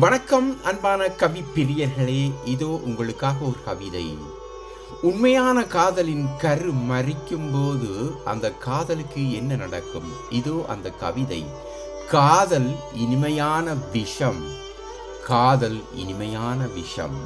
வணக்கம் அன்பான கவி பிரியர்களே இதோ உங்களுக்காக ஒரு கவிதை. உண்மையான காதலின் கரு மறிக்கும் போது அந்த காதலுக்கு என்ன நடக்கும்? இதோ அந்த கவிதை. காதல் இனிமையான விஷம். காதல் இனிமையான விஷம்.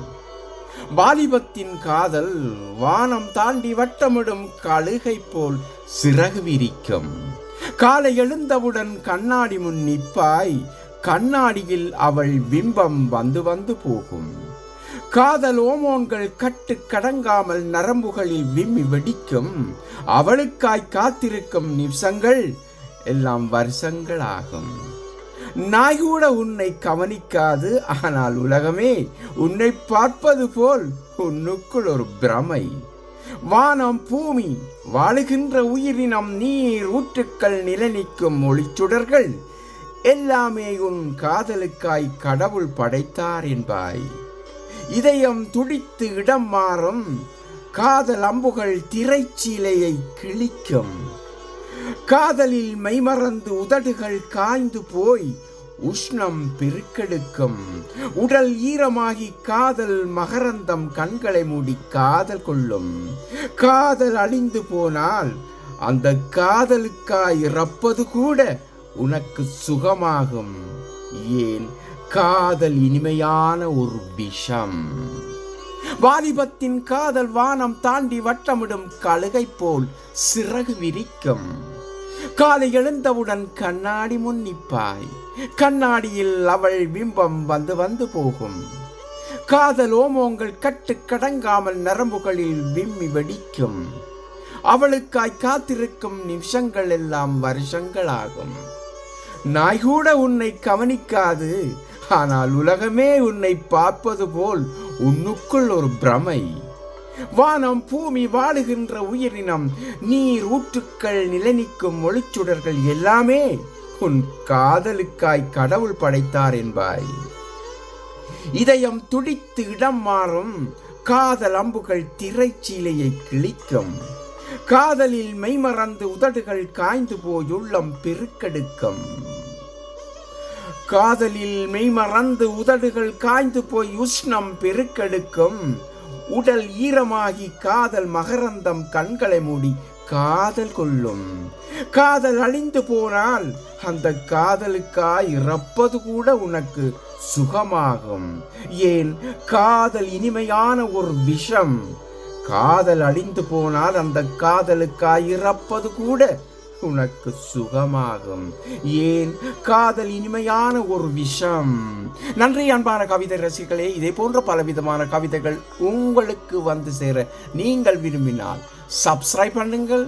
வாலிபத்தின் காதல் வானம் தாண்டி வட்டமிடும் கழுகை போல் சிறகு விரிக்கும். காலை எழுந்தவுடன் கண்ணாடி முன் நிற்பாய் கண்ணாடியில் அவள் பிம்பம் வந்து வந்து போகும். காதல் ஓமோன்கள் கட்டு கடங்காமல் நரம்புகளில் விம்மி வெடிக்கும். அவளுக்காய் காத்திருக்கும் நிமிஷங்கள் எல்லாம் வருஷங்களாகும். நாய் கூட உன்னை கவனிக்காது ஆனால் உலகமே உன்னை பார்ப்பது போல் உன்னுக்குள் ஒரு பிரமை. வானம் பூமி வாழுகின்ற உயிரினம் நீர் ஊற்றுக்கள் நிலநிற்கும் ஒளிச்சுடர்கள் எல்லாமே உன் காதலுக்காய் கடவுள் படைத்தார் என்பாய். இதயம் துடித்து இடம் மாறும். காதல் அம்புகள் திரைச்சீலையை கிழிக்கும். காதலில் மெய்மறந்து உதடுகள் காய்ந்து போய் உஷ்ணம் பெருக்கெடுக்கும். உடல் ஈரமாகி காதல் மகரந்தம் கண்களை மூடி காதல் கொள்ளும். காதல் அழிந்து போனால் அந்த காதலுக்காய் இறப்பது கூட உனக்கு சுகமாகும். ஏன்? காதல் இனிமையான ஒரு விஷம். வாலிபத்தின் காதல் வானம் தாண்டி வட்டமிடும் கழுகை போல் சிறகு விரிக்கும். காலை எழுந்தவுடன் கண்ணாடி முன்னிப்பாய். கண்ணாடியில் அவள் பிம்பம் வந்து வந்து போகும். காதல் ஓமோங்கள் கட்டு கடங்காமல் நரம்புகளில் விம்மி வெடிக்கும். அவளுக்காய் காத்திருக்கும் நிமிஷங்கள் எல்லாம் வருஷங்களாகும். நாய் கூட உன்னை கவனிக்காது. ஆனால் உலகமே உன்னை பார்ப்பது போல் உன்னுக்குள் ஒரு பிரமை. வானம் பூமி வாழுகின்ற உயிரினம் நீர் ஊற்றுக்கள் நிலநிற்கும் ஒளிச்சுடர்கள் எல்லாமே உன் காதலுக்காய் கடவுள் படைத்தார் என்பாய். இதயம் துடித்து இடம் மாறும் காதல் அம்புகள் திரைச்சீலையை கிழிக்கும். காதலில் மெய்மறந்து உதடுகள் காய்ந்து போய் உள்ளம் பெருக்கெடுக்கும். காதலில் மெய்மறந்து உதடுகள் காய்ந்து போய் உஷ்ணம் பெருக்கெடுக்கும். உடல் ஈரமாகி காதல் மகரந்தம் கண்களை மூடி காதல் கொள்ளும். காதல் அழிந்து போனால் அந்த காதலுக்காய் இறப்பது கூட உனக்கு சுகமாகும். ஏன்? காதல் இனிமையான ஒரு விஷம். காதல் அழிந்து போனால் அந்த காதலுக்காய் இறப்பது கூட உனக்கு சுகமாகும். ஏன்? காதல் இனிமையான ஒரு விஷம். நன்றி அன்பான கவிதை ரசிகளே இதே போன்ற பலவிதமான கவிதைகள் உங்களுக்கு வந்து சேர நீங்கள் விரும்பினால் சப்ஸ்கிரைப் பண்ணுங்கள்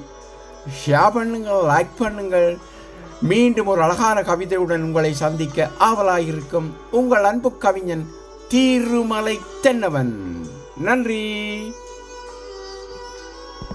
ஷேர் பண்ணுங்கள் லைக் பண்ணுங்கள். மீண்டும் ஒரு அழகான கவிதையுடன் உங்களை சந்திக்க ஆவலாயிருக்கும் உங்கள் அன்பு கவிஞன் தீருமலை தென்னவன். நன்றி!